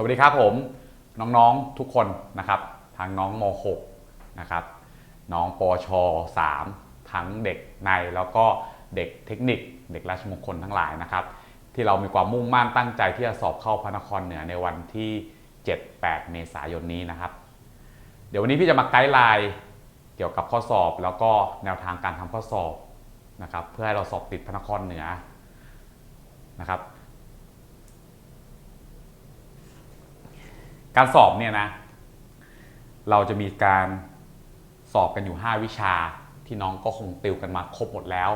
สวัสดีครับผมน้องๆทุกคนนะครับทั้งน้องม .6 นะครับน้องปวช3ทั้งเด็กในแล้วก็เด็กเทคนิค เด็กราชมงคลทั้งหลายนะครับ ที่เรามีความมุ่งมั่นตั้งใจที่จะสอบเข้าพระนครเหนือในวันที่ 7-8 เมษายนนี้นะครับ เดี๋ยววันนี้พี่จะมาไกด์ไลน์เกี่ยวกับข้อสอบแล้วก็แนวทางการทำข้อสอบนะครับ เพื่อให้เราสอบติดพระนครเหนือนะครับ การสอบเนี่ยนะ เราจะมีการสอบกันอยู่ 5 วิชาที่น้องก็คงติวกันมาครบหมดแล้ว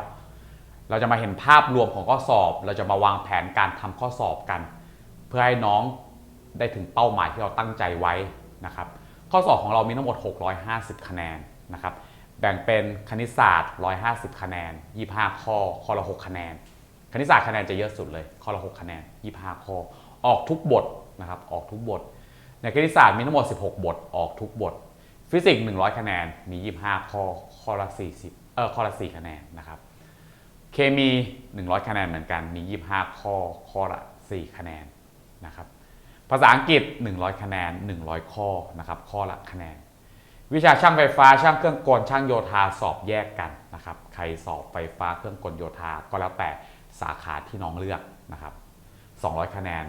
เราจะมาเห็นภาพรวมของข้อสอบ เราจะมาวางแผนการทำข้อสอบกัน เพื่อให้น้องได้ถึงเป้าหมายที่เราตั้งใจไว้นะครับ ข้อสอบของเรามีทั้งหมด 650 คะแนนนะครับแบ่งเป็นคณิตศาสตร์ 150 คะแนน 25 ข้อ ข้อละ 6 คะแนน คณิตศาสตร์คะแนนจะเยอะสุดเลย ข้อละ 6 คะแนน 25 ข้อ ออกทุกบทนะครับ ออกทุกบท ในคณิตศาสตร์มีทั้งหมด 16 บท ออกทุกบท ฟิสิกส์100 คะแนน มี 25 ข้อ ข้อละ 40 เออข้อละ 4 คะแนนนะครับ เคมี 100 คะแนนเหมือนกัน มี 25 ข้อ ข้อละ 4 คะแนนนะครับ ภาษาอังกฤษ 100 คะแนน 100 ข้อนะครับ ข้อละคะแนน วิชาช่างไฟฟ้า ช่างเครื่องกล ช่างโยธาสอบแยกกันนะครับ ใครสอบไฟฟ้าเครื่องกลโยธาก็แล้วแต่สาขาที่น้องเลือกนะครับ 200 คะแนน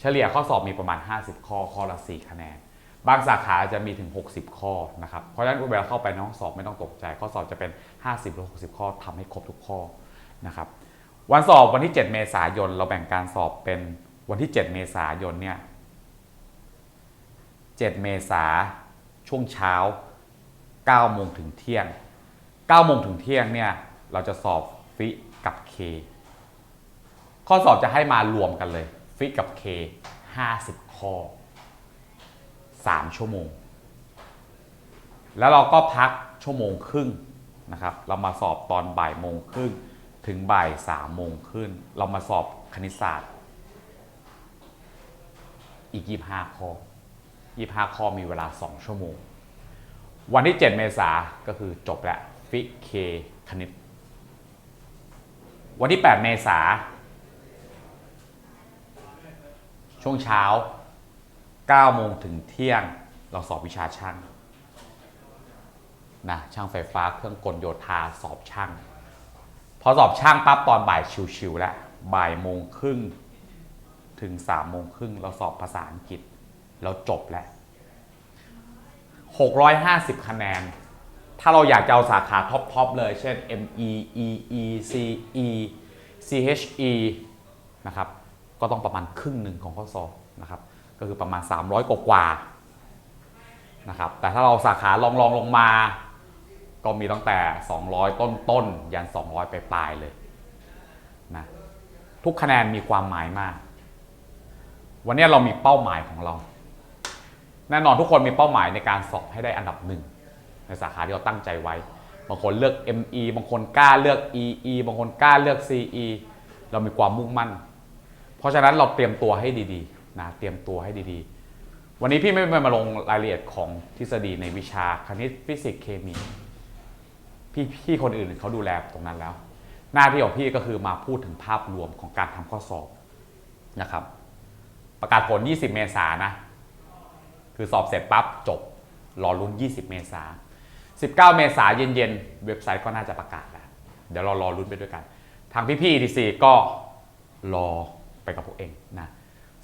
เฉลี่ยข้อสอบมีประมาณ 50 ข้อ ข้อละ 4 คะแนน บางสาขาจะมีถึง 60 ข้อนะครับ เพราะฉะนั้นเวลาเข้าไปน้องสอบไม่ต้องตกใจ ข้อสอบจะเป็น 50 หรือ 60 ข้อทำให้ครบทุกข้อนะครับ วันสอบวันที่ 7 เมษายน เราแบ่งการสอบเป็นวันที่ 7 เมษายนเนี่ย 7 เมษาช่วงเช้า9โมงถึงเที่ยง9โมงถึงเที่ยงเนี่ยเราจะสอบฟิกับเคข้อสอบจะให้มารวมกันเลย ฟิกับ K 50 ข้อ 3 ชั่วโมง แล้วเราก็พักชั่วโมงครึ่งนะครับ เรามาสอบตอนบ่ายโมงครึ่งถึงบ่ายสามโมงครึ่งเรามาสอบคณิตศาสตร์ อีก 25 ข้อ 25 ข้อมีเวลา 2 ชั่วโมง วันที่ 7 เมษาก็คือจบแล้วฟิกเคคณิต วันที่ 8 เมษา ช่วงเช้า9โมงถึงเที่ยงเราสอบวิชาช่างนะช่างไฟฟ้าเครื่องกลโยธาสอบช่าง พอสอบช่างปั๊บตอนบ่ายชิวๆแล้วบ่ายโมงครึ่งถึง3โมงครึ่งเราสอบภาษาอังกฤษ เราจบแล้ว 650 คะแนน ถ้าเราอยากจะเอาสาขาท็อปๆเลย เช่น ME EE CE CHE นะครับ ก็ต้องประมาณครึ่งหนึ่งของข้อสอบนะครับก็คือประมาณ 300 กว่ากว่านะครับแต่ถ้าเราสาขาลองลองลงมา ก็มีตั้งแต่ 200 ต้นต้นยัน 200 ไปปลายเลยนะทุกคะแนนมีความหมายมาก วันนี้เรามีเป้าหมายของเรา แน่นอนทุกคนมีเป้าหมายในการสอบให้ได้อันดับหนึ่งในสาขาที่เราตั้งใจไว้ บางคนเลือก ME บางคนกล้าเลือก EE บางคนกล้าเลือก CE เรามีความมุ่งมั่น เพราะฉะนั้นเราเตรียมตัวให้ดีๆนะเตรียมตัวให้ดีๆ วันนี้พี่ไม่มาลงรายละเอียดของทฤษฎีในวิชาคณิตฟิสิกส์เคมี พี่พี่คนอื่นเขาดูแลตรงนั้นแล้ว หน้าที่ของพี่ก็คือมาพูดถึงภาพรวมของการทำข้อสอบนะครับ ประกาศผล 20 เมษายนนะคือสอบเสร็จปั๊บจบรอลุ้น20 เมษา19 เมษาเย็นๆเว็บไซต์ก็น่าจะประกาศแล้วเดี๋ยวเรารอลุ้นไปด้วยกัน ทางพี่ๆ ETC ก็รอ ไปกับพวกเองนะ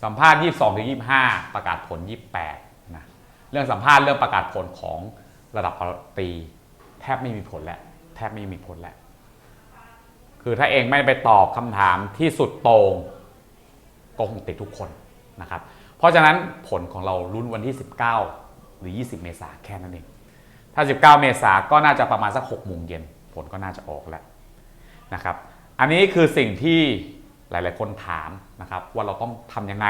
สัมภาษณ์ 22ถึง25 ประกาศผล 28นะเรื่องสัมภาษณ์เรื่องประกาศผลของระดับปรตีแทบไม่มีผลแล้วแทบไม่มีผลแล้วคือถ้าเองไม่ไปตอบคำถามที่สุดโต่งก็คงติดทุกคนนะครับ เพราะฉะนั้นผลของเราลุ้นวันที่ 19 หรือ 20 เมษาแค่นั้นเอง ถ้า 19 เมษาก็น่าจะประมาณสัก6โมงเย็นผลก็น่าจะออกแล้วนะครับ อันนี้คือสิ่งที่ หลาย ๆ คนถามนะครับว่าเราต้องทำยังไง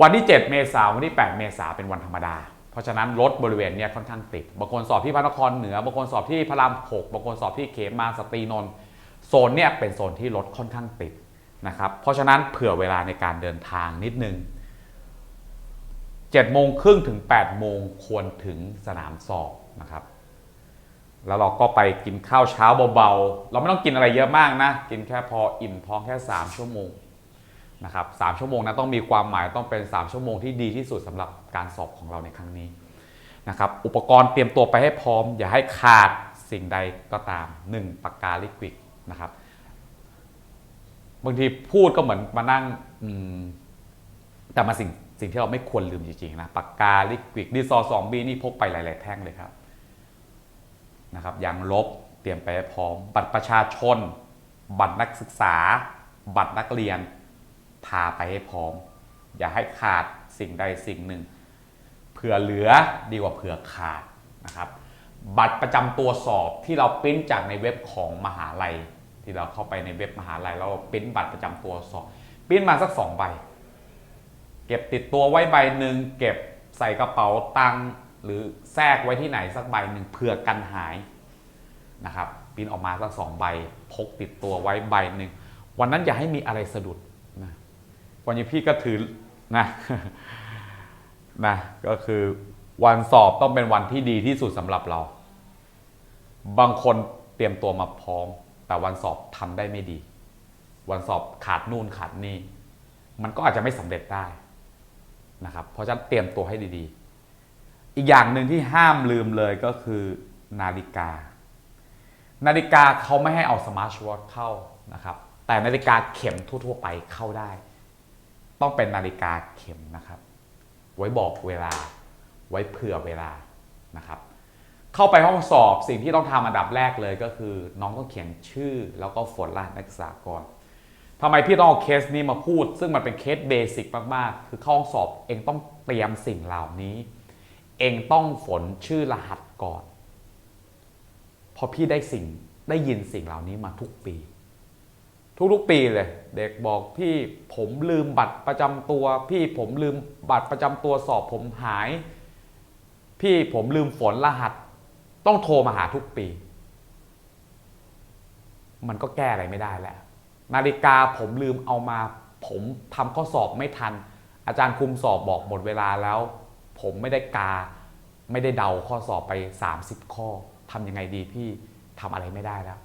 วันที่ 7 เมษายนวันที่ 8 เมษายนเป็นวันธรรมดา เพราะฉะนั้นรถบริเวณนี้ค่อนข้างติดบางคนสอบที่พระนครเหนือบางคนสอบที่พระราม6บางคนสอบที่เขมาสตรีนนท์โซนเนี่ยเป็นโซนที่รถค่อนข้างติดนะครับเพราะฉะนั้นเผื่อเวลาในการเดินทางนิดนึง7โมงครึ่งถึง8โมงควรถึงสนามสอบนะครับ แล้วเราก็ไปกินข้าวเช้าเบาๆ เราไม่ต้องกินอะไรเยอะมากนะ กินแค่พออิ่มท้องแค่ 3 ชั่วโมงนะครับสามชั่วโมงนั้นต้องมีความหมายต้องเป็น 3 ชั่วโมงที่ดีที่สุดสำหรับการสอบของเราในครั้งนี้นะครับอุปกรณ์เตรียมตัวไปให้พร้อม อย่าให้ขาดสิ่งใดก็ตาม 1. ปากกาลิควิดนะครับบางทีพูดก็เหมือนมานั่งแต่มาสิ่งสิ่งที่เราไม่ควรลืมจริงๆนะปากกาลิควิดดีซอสองบีนี่พกไปหลาย ๆ แท่งเลยครับ นะครับยางลบเตรียมไปให้พร้อม บัตรประชาชน บัตรนักศึกษา บัตรนักเรียน พาไปให้พร้อม อย่าให้ขาดสิ่งใดสิ่งหนึ่ง เผื่อเหลือดีกว่าเผื่อขาดนะครับ บัตรประจำตัวสอบที่เราปริ้นจากในเว็บของมหาลัย ที่เราเข้าไปในเว็บมหาลัยเราปริ้นบัตรประจำตัวสอบปริ้นมาสักสองใบ เก็บติดตัวไว้ใบหนึ่งเก็บใส่กระเป๋าตังค์ หรือแทรกไว้ที่ไหนสักใบหนึ่งเผื่อกันหายนะครับปริ้นออกมาสักสองใบพกติดตัวไว้ใบหนึ่งวันนั้นอย่าให้มีอะไรสะดุดนะวันนี้พี่ก็ถือนะนะก็คือวันสอบต้องเป็นวันที่ดีที่สุดสำหรับเรา บางคนเตรียมตัวมาพร้อม แต่วันสอบทำได้ไม่ดี วันสอบขาดนู่นขาดนี่ มันก็อาจจะไม่สำเร็จได้นะครับ เพราะฉะนั้นเตรียมตัวให้ดีๆ อีกอย่างหนึ่งที่ห้ามลืมเลยก็คือนาฬิกา นาฬิกาเขาไม่ให้เอาสมาร์ทวอทเข้านะครับ แต่นาฬิกาเข็มทั่ว ๆ ไปเข้าได้ ต้องเป็นนาฬิกาเข็มนะครับ ไว้บอกเวลา ไว้เผื่อเวลานะครับ เข้าไปห้องสอบสิ่งที่ต้องทำอันดับแรกเลยก็คือ น้องต้องเขียนชื่อแล้วก็ฝนรหัสนักศึกษาก่อนทำไมพี่ต้องเอาเคสนี้มาพูด ซึ่งมันเป็นเคสเบสิกมาก ๆ คือเข้าห้องสอบเองต้องเตรียมสิ่งเหล่านี้ เองต้องฝนชื่อรหัสก่อนเพราะพี่ได้สิ่งได้ยินสิ่งเหล่านี้มาทุกปี ทุกๆปีเลย เด็กบอกพี่ผมลืมบัตรประจำตัว พี่ผมลืมบัตรประจำตัวสอบผมหาย พี่ผมลืมฝนรหัส ต้องโทรมาหาทุกปี มันก็แก้อะไรไม่ได้แล้ว นาฬิกาผมลืมเอามา ผมทำข้อสอบไม่ทัน อาจารย์คุมสอบบอกหมดเวลาแล้ว ผมไม่ได้กา ไม่ได้เดาข้อสอบไป 30 ข้อทำยังไงดีพี่ทำอะไรไม่ได้แล้ว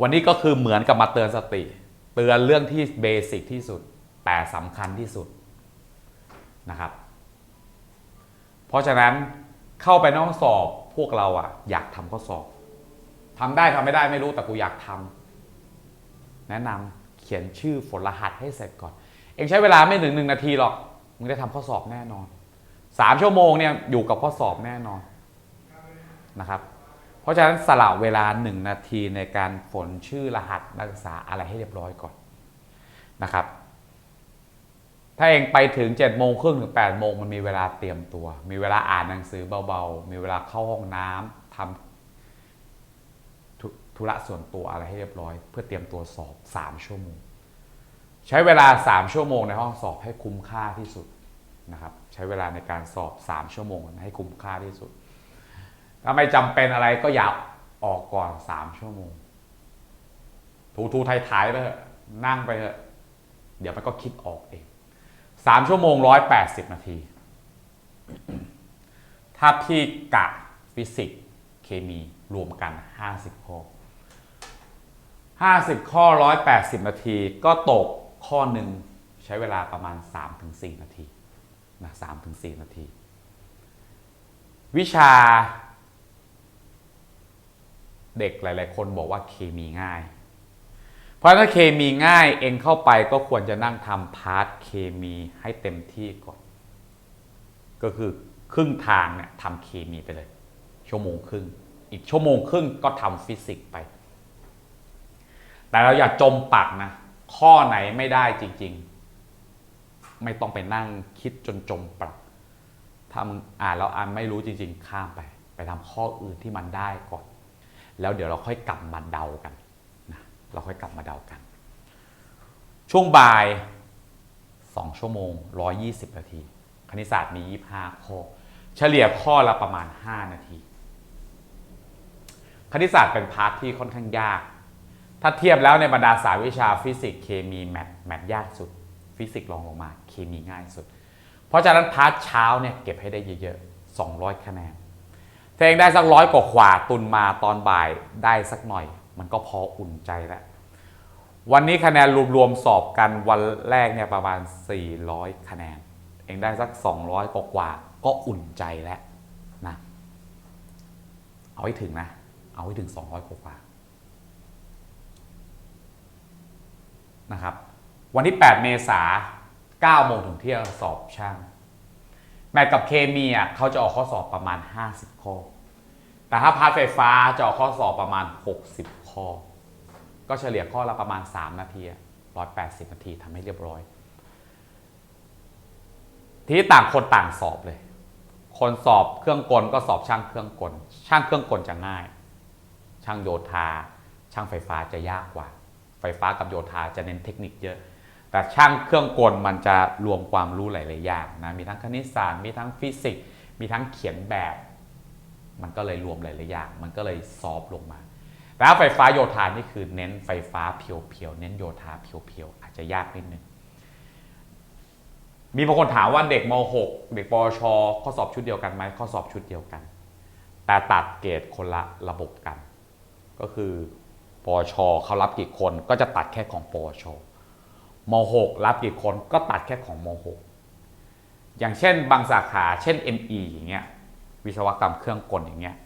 วันนี้ก็คือเหมือนกับมาเตือนสติ เตือนเรื่องที่เบสิกที่สุด แต่สำคัญที่สุดนะครับ เพราะฉะนั้นเข้าไปน้องสอบพวกเราอะอยากทำข้อสอบทำได้ทำไม่ได้ไม่รู้แต่กูอยากทำแนะนำเขียนชื่อฝนรหัสให้เสร็จก่อน เองใช้เวลาไม่ถึงหนึ่งนาทีหรอก มึงได้ทำข้อสอบแน่นอน สามชั่วโมงเนี่ยอยู่กับข้อสอบแน่นอนนะครับ เพราะฉะนั้นสละเวลา 1 นาทีในการฝนชื่อรหัสนักศึกษาอะไรให้เรียบร้อยก่อนนะครับ ถ้าเองไปถึง7จ็ดโมงครึ่งถึง8ปดโมงมันมีเวลาเตรียมตัว มีเวลาอ่านหนังสือเบาๆ มีเวลาเข้าห้องน้ำทำธุธุระส่วนตัวอะไรให้เรียบร้อย เพื่อเตรียมตัวสอบ 3 ชั่วโมง ใช้เวลา 3 ชั่วโมงในห้องสอบให้คุ้มค่าที่สุด นะครับใช้เวลาในการสอบ 3 ชั่วโมงให้คุ้มค่าที่สุด ถ้าไม่จำเป็นอะไรก็อย่าออกก่อน 3 ชั่วโมงถูทูไทยๆไปเถอะนั่งไปเถอะเดี๋ยวมันก็คิดออกเองสามชั่วโมงร้อยแปดสิบนาที ถ้าพี่กะฟิสิกส์เคมีรวมกันห้าสิบข้อห้าสิบข้อร้อยแปดสิบนาทีก็ตกข้อหนึ่งใช้เวลาประมาณสามถึงสี่นาที นะสามถึงสี่นาที วิชา เด็กหลาย ๆ คนบอกว่าเคมีง่าย เพราะถ้าเคมีง่ายเองเข้าไปก็ควรจะนั่งทำพาร์ทเคมีให้เต็มที่ก่อน ก็คือครึ่งทางเนี่ยทำเคมีไปเลย ชั่วโมงครึ่ง อีกชั่วโมงครึ่งก็ทำฟิสิกส์ไป แต่เราอย่าจมปักนะ ข้อไหนไม่ได้จริง ๆ ไม่ต้องไปนั่งคิดจนจมปลักถ้ามึงอ่านแล้วอ่านไม่รู้จริง ๆ ข้ามไป ไปทำข้ออื่นที่มันได้ก่อน แล้วเดี๋ยวเราค่อยกลับมาเดากันนะเราค่อยกลับมาเดากัน ช่วงบ่าย 2 ชั่วโมง 120 นาที คณิตศาสตร์มี 25 ข้อ เฉลี่ยข้อละประมาณ 5 นาที คณิตศาสตร์เป็นพาร์ทที่ค่อนข้างยาก ถ้าเทียบแล้วในบรรดาสายวิชาฟิสิกส์เคมีแมทแมทยากสุด ฟิสิกส์รองลงมา เคมีง่ายสุด เพราะฉะนั้นพาร์ทเช้าเนี่ยเก็บให้ได้เยอะๆ 200 คะแนนถ้าเองได้สักร้อยกว่าตุนมาตอนบ่ายได้สักหน่อย มันก็พออุ่นใจแล้ว วันนี้คะแนนรวมๆสอบกันวันแรกเนี่ยประมาณ 400 คะแนน เองได้สัก 200 กว่าๆก็อุ่นใจแล้วนะเอาให้ถึงนะ เอาให้ถึง 200 กว่าๆนะครับ วันที่ 8 เมษา9โมงถึงเที่ยงสอบช่าง แมทกับเคมีอะเขาจะออกข้อสอบประมาณ 50 ข้อ แต่ถ้าพาร์ทไฟฟ้าจะออกข้อสอบประมาณ 60 ข้อ ก็เฉลี่ยข้อละประมาณ 3 นาทีร้อยแปดสิบนาทีทำให้เรียบร้อย ทีนี้ต่างคนต่างสอบเลย คนสอบเครื่องกลก็สอบช่างเครื่องกล ช่างเครื่องกลจะง่าย ช่างโยธา ช่างไฟฟ้าจะยากกว่า ไฟฟ้ากับโยธาจะเน้นเทคนิคเยอะ แต่ช่างเครื่องกลมันจะรวมความรู้หลาย ๆ อย่างนะ มีทั้งคณิตศาสตร์ มีทั้งฟิสิกส์ มีทั้งเขียนแบบ มันก็เลยรวมหลาย ๆ อย่าง มันก็เลยซอฟต์ลงมา แต่ถ้าไฟฟ้าโยธานี่คือเน้นไฟฟ้าเพียว ๆ เน้นโยธาเพียว ๆ อาจจะยากนิดนึง มีบางคนถามว่าเด็กม .6 เด็กปชข้อสอบชุดเดียวกันไหมข้อสอบชุดเดียวกัน แต่ตัดเกรดคนละระบบกัน ก็คือปชเขารับกี่คนก็จะตัดแค่ของปช ม .6 รับกี่คนก็ตัดแค่ของม .6 อย่างเช่นบางสาขาเช่น ME อย่างเงี้ยวิศวกรรมเครื่องกลอย่างเงี้ย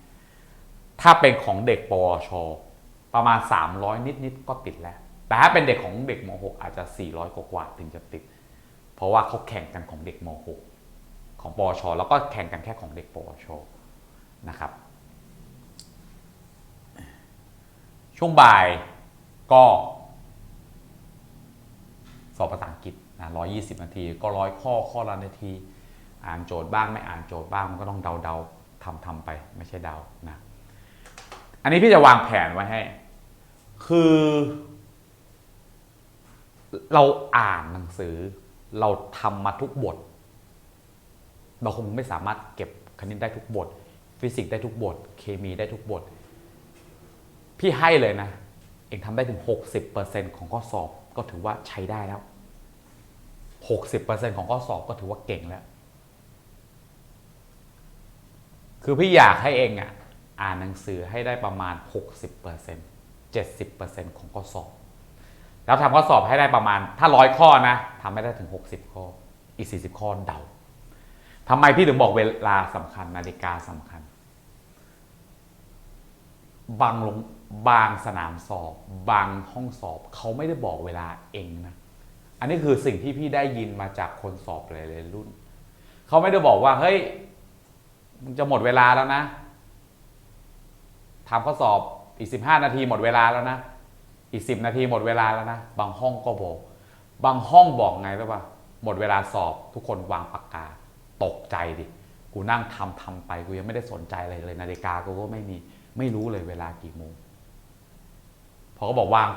ถ้าเป็นของเด็กปวช ประมาณ 300 นิดๆก็ติดแล้ว แต่ถ้าเป็นเด็กของเด็กม .6 อาจจะ 400 กว่าถึงจะติด เพราะว่าเขาแข่งกันของเด็กม .6 ของปวช แล้วก็แข่งกันแค่ของเด็กปวชนะครับ ช่วงบ่ายก็ สอบภาษาอังกฤษนะ120นาที ก็ร้อยข้อข้อละนาที อ่านโจทย์บ้างไม่อ่านโจทย์บ้างมันก็ต้องเดาๆทำทำไปไม่ใช่เดานะอันนี้พี่จะวางแผนไว้ให้ คือ เราอ่านหนังสือ เราทำมาทุกบท เราคงไม่สามารถเก็บคณิตได้ทุกบท ฟิสิกส์ได้ทุกบท เคมีได้ทุกบท พี่ให้เลยนะ เองทำได้ถึง 60%ของข้อสอบ ก็ถือว่าใช้ได้แล้ว 60%ของข้อสอบก็ถือว่าเก่งแล้ว คือพี่อยากให้เองอะอ่านหนังสือให้ได้ประมาณ 60% 70%ของข้อสอบ แล้วทำข้อสอบให้ได้ประมาณ ถ้าร้อยข้อนะทำให้ได้ถึง 60 ข้อ อีก 40 ข้อเดาทำไมพี่ถึงบอกเวลาสำคัญนาฬิกาสำคัญ บางลง บางสนามสอบ บางห้องสอบเขาไม่ได้บอกเวลาเองนะ อันนี้คือสิ่งที่พี่ได้ยินมาจากคนสอบหลายๆรุ่น เขาไม่ได้บอกว่า เฮ้ยมึงจะหมดเวลาแล้วนะทำข้อสอบอีก 15 นาทีหมดเวลาแล้วนะ อีก 10 นาทีหมดเวลาแล้วนะ บางห้องก็บอก บางห้องบอกไงรู้ป่ะหมดเวลาสอบทุกคนวางปากกา ตกใจดิ กูนั่งทำทำไป กูยังไม่ได้สนใจอะไรเลย นาฬิกากูก็ไม่มี ไม่รู้เลยเวลากี่โมง พอเขาบอกวาง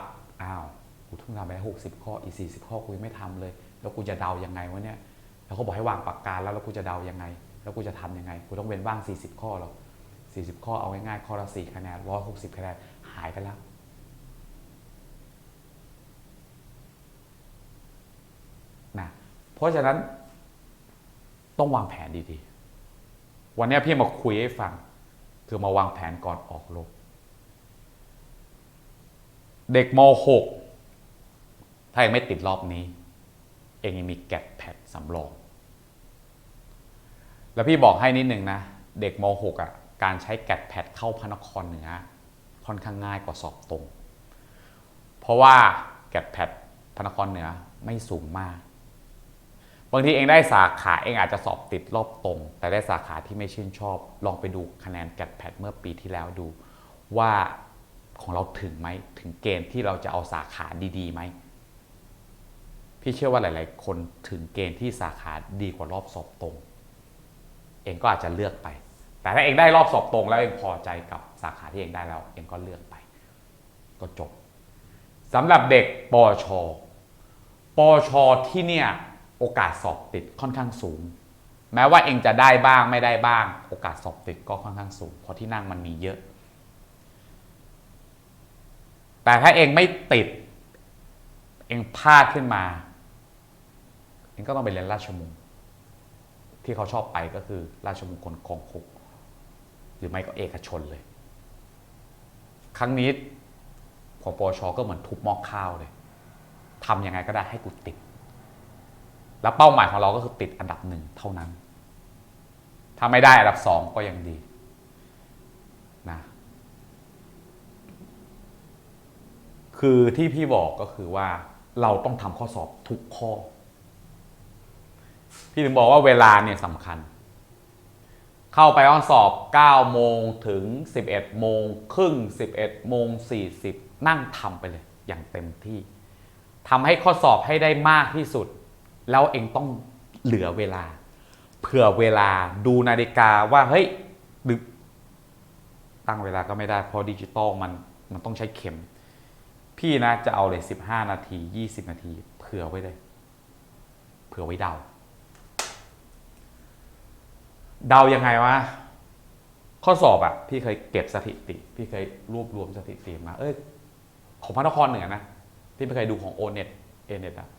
อ้าวกูทุ่งทำไปหกสิบข้ออีกสี่สิบข้อกูยังไม่ทำเลย แล้วกูจะเดายังไงวะเนี่ยแล้วเขาบอกให้วางปากกาแล้วแล้วกูจะเดายังไง แล้วกูจะทำยังไงกูต้องเว้นว่างสี่สิบข้อหรอสี่สิบข้อเอาง่ายๆข้อละสี่คะแนนร้อยหกสิบคะแนนหายไปแล้วนะเพราะฉะนั้นต้องวางแผนดีๆ วันนี้พี่มาคุยให้ฟัง คือมาวางแผนก่อนออกรบ เด็กม .6 ถ้ายังไม่ติดรอบนี้ เองยังมีแกดแพดสำรอง แล้วพี่บอกให้นิดนึงนะ เด็กม .6 อะการใช้แกดแพดเข้าพระนครเหนือค่อนข้างง่ายกว่าสอบตรง เพราะว่าแกดแพดพระนครเหนือไม่สูงมาก บางทีเองได้สาขาเองอาจจะสอบติดรอบตรง แต่ได้สาขาที่ไม่ชื่นชอบ ลองไปดูคะแนนแกดแพดเมื่อปีที่แล้วดูว่า ของเราถึงไหมถึงเกณฑ์ที่เราจะเอาสาขาดีๆไหมพี่เชื่อว่าหลาย ๆ คนถึงเกณฑ์ที่สาขาดีกว่ารอบสอบตรง เองก็อาจจะเลือกไป แต่ถ้าเองได้รอบสอบตรง แล้วเองพอใจกับสาขาที่เองได้แล้ว เองก็เลือกไป ก็จบสำหรับเด็กปวชปวชที่เนี่ยโอกาสสอบติดค่อนข้างสูง แม้ว่าเองจะได้บ้างไม่ได้บ้าง โอกาสสอบติดก็ค่อนข้างสูงเพราะที่นั่งมันมีเยอะ แต่ถ้าเองไม่ติด เองพลาดขึ้นมา เองก็ต้องไปเรียนราชมงที่เขาชอบไปก็คือราชมงคลคองคุก หรือไม่ก็เอกชนเลย ครั้งนี้ของปวชก็เหมือนทุบหม้อข้าวเลยทำยังไงก็ได้ให้กูติด แล้วเป้าหมายของเราก็คือติดอันดับหนึ่งเท่านั้น ถ้าไม่ได้อันดับสองก็ยังดีนะ คือที่พี่บอกก็คือว่าเราต้องทำข้อสอบทุกข้อ พี่ถึงบอกว่าเวลาเนี่ยสำคัญ เข้าไปห้องสอบ 9 โมงถึง 11 โมงครึ่ง 11 โมง 40 นั่งทำไปเลย อย่างเต็มที่ทำให้ข้อสอบให้ได้มากที่สุด แล้วเองต้องเหลือเวลา เผื่อเวลาดูนาฬิกาว่าเฮ้ยดึกตั้งเวลาก็ไม่ได้เพราะดิจิตอลมันมันต้องใช้เข็ม พี่นะจะเอาเลย15นาที20นาที เผื่อไว้เลย เผื่อไว้เดา เดายังไงวะข้อสอบอะพี่เคยเก็บสถิติ พี่เคยรวบรวมสถิติมา เอ้ยของพระนครเหนือนะพี่ไม่เคยดูของโอเน็ตเอเน็ตอะ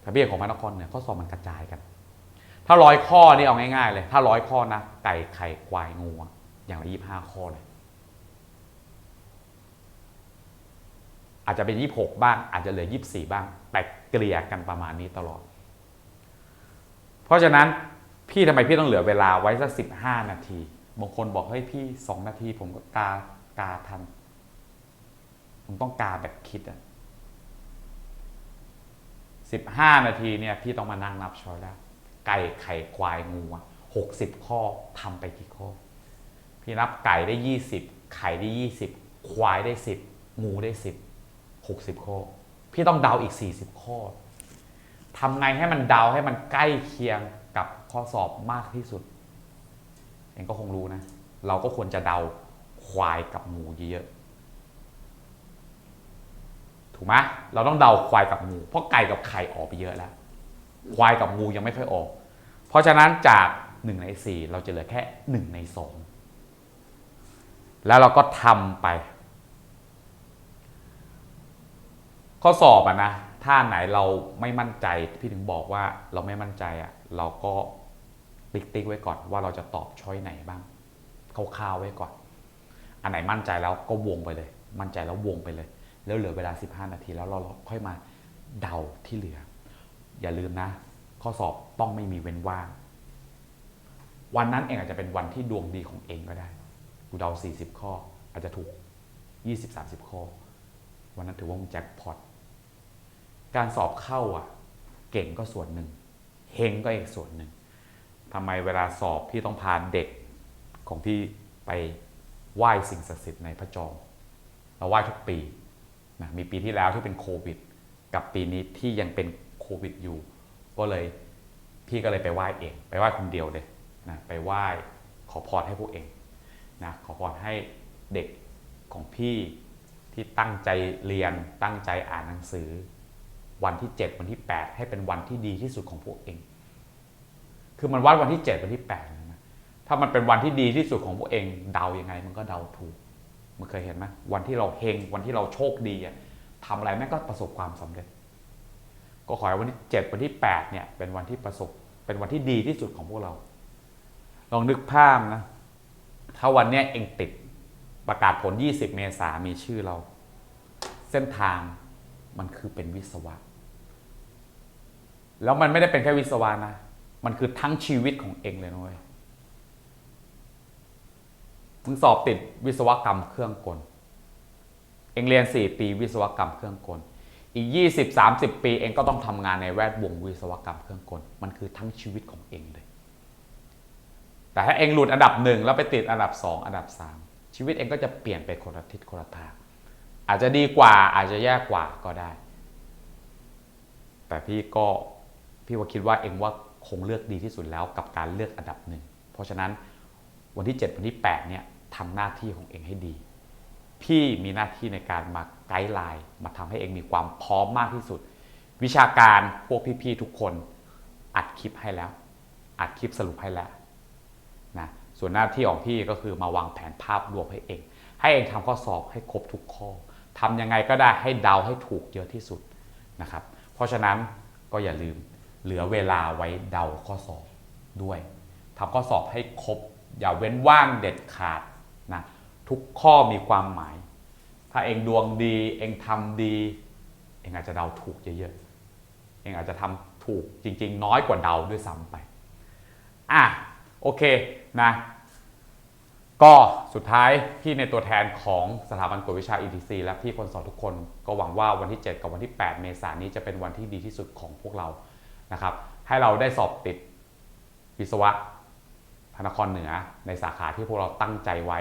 แต่พี่เห็นของพระนครเหนือข้อสอบมันกระจายกัน ถ้าร้อยข้อนี่เอาง่ายๆเลย ถ้าร้อยข้อนะไก่ไข่ควายงูอย่างละยี่ห้าข้อเลย อาจจะเป็นยี่หกบ้าง อาจจะเหลือยี่สี่บ้าง แต่เกลี่ยกันประมาณนี้ตลอด เพราะฉะนั้นพี่ทำไมพี่ต้องเหลือเวลาไว้สักสิบห้านาที บางคนบอกเฮ้ยพี่สองนาทีผมก็กากาทัน ผมต้องกาแบบคิดอะสิบห้านาทีเนี่ยพี่ต้องมานั่งนับช้อยแล้ว ไก่ไข่ควายงูหกสิบข้อทำไปกี่ข้อ พี่นับไก่ได้ยี่สิบไข่ได้ยี่สิบควายได้สิบงูได้สิ บหกสิบข้อ พี่ต้องเดาอีกสี่สิบข้อทำไงให้มันเดาให้มันใกล้เคียงกับข้อสอบมากที่สุด เองก็คงรู้นะ เราก็ควรจะเดาควายกับงูเยอะๆถูกไหมเราต้องเดาควายกับงูเพราะไก่กับไข่ออกไปเยอะแล้ว ควายกับงูยังไม่ค่อยออก เพราะฉะนั้นจากหนึ่งในสี่เราจะเหลือแค่หนึ่งในสองแล้วเราก็ทำไป ข้อสอบอะนะถ้าไหนเราไม่มั่นใจพี่ถึงบอกว่าเราไม่มั่นใจอะเราก็ติ๊กติ๊กไว้ก่อนว่าเราจะตอบช้อยไหนบ้างคร่าวๆไว้ก่อน อันไหนมั่นใจแล้วก็วงไปเลย มั่นใจแล้ววงไปเลย แล้วเหลือเวลา 15 นาทีแล้วเราค่อยมาเดาที่เหลือ อย่าลืมนะ ข้อสอบต้องไม่มีเว้นว่าง วันนั้นเองอาจจะเป็นวันที่ดวงดีของเองก็ได้กูเดา 40 ข้อ อาจจะถูก 20-30 ข้อ วันนั้นถือว่ามึงแจ็คพอต การสอบเข้าอะ เก่งก็ส่วนหนึ่งเฮงก็อีกส่วนหนึ่งทำไมเวลาสอบพี่ต้องพาเด็กของพี่ไปไหว้สิ่งศักดิ์สิทธิ์ในพระจอมเราไหว้ทุกปีนะมีปีที่แล้วที่เป็นโควิด กับปีนี้ที่ยังเป็นโควิดอยู่ ก็เลยพี่ก็เลยไปไหว้เอง ไปไหว้คนเดียวเลยนะไปไหว้ขอพรให้พวกเองนะขอพรให้เด็กของพี่ที่ตั้งใจเรียนตั้งใจอ่านหนังสือ วันที่ 7 วันที่ 8 ให้เป็นวันที่ดีที่สุดของพวกเอง คือมันวัดวันที่ 7 วันที่8นะถ้ามันเป็นวันที่ดีที่สุดของพวกเอง เดายังไง มันก็เดาถูก มันเคยเห็นไหมวันที่เราเฮงวันที่เราโชคดีอะทำอะไรแม่งก็ประสบความสำเร็จ ก็ขอให้วันที่7วันที่8เนี่ยเป็นวันที่ประสบ เป็นวันที่ดีที่สุดของพวกเรา ลองนึกภาพนะ ถ้าวันเนี้ยเองติดประกาศผล 20 เมษามีชื่อเรา เส้นทางมันคือเป็นวิศวะ แล้วมันไม่ได้เป็นแค่วิศวะนะ มันคือทั้งชีวิตของเองเลยนะเว้ยมึงสอบติดวิศวกรรมเครื่องกล เองเรียน 4 ปีวิศวกรรมเครื่องกล อีก 20-30 ปีเองก็ต้องทำงานในแวดวงวิศวกรรมเครื่องกล มันคือทั้งชีวิตของเองเลย แต่ถ้าเองหลุดอันดับหนึ่งแล้วไปติดอันดับ 2 อันดับ 3 ชีวิตเองก็จะเปลี่ยนไปคนละทิศคนละทาง อาจจะดีกว่าอาจจะแย่กว่าก็ได้ แต่พี่ก็ พี่ว่าคิดว่าเองว่าคงเลือกดีที่สุดแล้วกับการเลือกอันดับหนึ่งเพราะฉะนั้นวันที่ 7 วันที่8เนี่ยทำหน้าที่ของเองให้ดี พี่มีหน้าที่ในการมาไกด์ไลน์มาทำให้เองมีความพร้อมมากที่สุด วิชาการพวกพี่ๆทุกคนอัดคลิปให้แล้ว อัดคลิปสรุปให้แล้วนะส่วนหน้าที่ของพี่ก็คือมาวางแผนภาพรวมให้เอง ให้เองทำข้อสอบให้ครบทุกข้อทำยังไงก็ได้ให้เดาให้ถูกเยอะที่สุดนะครับ เพราะฉะนั้นก็อย่าลืม เหลือเวลาไว้เดาข้อสอบด้วยทำข้อสอบให้ครบ อย่าเว้นว่างเด็ดขาดนะทุกข้อมีความหมาย ถ้าเองดวงดี เองทำดี เองอาจจะเดาถูกเยอะๆเองอาจจะทำถูกจริง ๆ น้อยกว่าเดาด้วยซ้ำไปอะโอเคนะก็สุดท้ายพี่ในตัวแทนของสถาบันกวดวิชา ETC และพี่คนสอนทุกคน ก็หวังว่าวันที่ 7 กับวันที่ 8 เมษายนนี้จะเป็นวันที่ดีที่สุดของพวกเรา นะครับให้เราได้สอบติดวิศวะพระนครเหนือในสาขาที่พวกเราตั้งใจไว้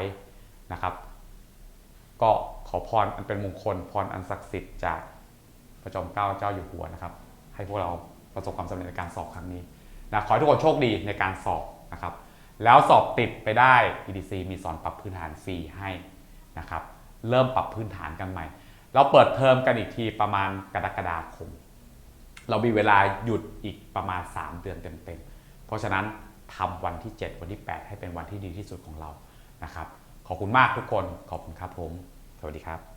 นะครับ ก็ขอพรอันเป็นมงคลพรอันศักดิ์สิทธิ์จากพระจอมเกล้าเจ้าอยู่หัวนะครับ ให้พวกเราประสบความสำเร็จในการสอบครั้งนี้นะขอให้ทุกคนโชคดีในการสอบนะครับ แล้วสอบติดไปได้ EDC มีสอนปรับพื้นฐานฟรีให้นะครับ เริ่มปรับพื้นฐานกันใหม่ เราเปิดเทอมกันอีกทีประมาณกรกฎาคม เรามีเวลาหยุดอีกประมาณ 3 เดือนเต็มๆ เพราะฉะนั้นทำวันที่ 7 วันที่ 8 ให้เป็นวันที่ดีที่สุดของเรานะครับ ขอบคุณมากทุกคน ขอบคุณครับผม สวัสดีครับ